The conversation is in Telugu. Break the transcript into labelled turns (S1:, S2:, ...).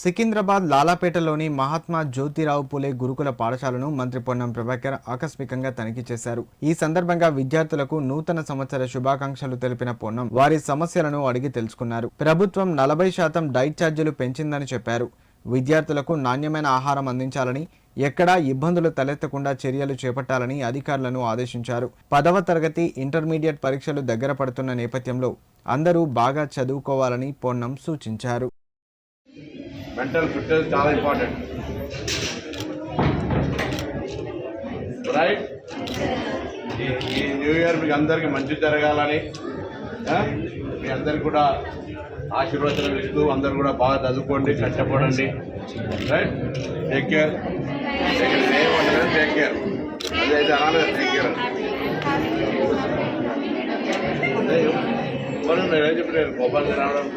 S1: సికింద్రాబాద్ లాలాపేటలోని మహాత్మా జ్యోతిరావు పూలే గురుకుల పాఠశాలను మంత్రి పొన్నం ప్రభాకర్ ఆకస్మికంగా తనిఖీ చేశారు. ఈ సందర్భంగా విద్యార్థులకు నూతన సంవత్సర శుభాకాంక్షలు తెలిపిన పొన్నం వారి సమస్యలను అడిగి తెలుసుకున్నారు. ప్రభుత్వం నలభై శాతం డైట్ ఛార్జీలు పెంచిందని చెప్పారు. విద్యార్థులకు నాణ్యమైన ఆహారం అందించాలని ఎక్కడా ఇబ్బందులు తలెత్తకుండా చర్యలు చేపట్టాలని అధికారులను ఆదేశించారు. పదవ తరగతి ఇంటర్మీడియట్ పరీక్షలు దగ్గర పడుతున్న నేపథ్యంలో అందరూ బాగా చదువుకోవాలని పొన్నం సూచించారు.
S2: మెంటల్ ఫిట్నెస్ చాలా ఇంపార్టెంట్ రైట్ ఈ న్యూ ఇయర్ మీకు అందరికీ మంచి జరగాలని మీ అందరికి కూడా ఆశీర్వచనం ఇస్తూ అందరు కూడా బాగా చదువుకోండి కష్టపడండి. Right take care take care అదైతే అనాలి టేక్ కేర్ నేనేం చెప్పలేదు గోపాల్ రావడం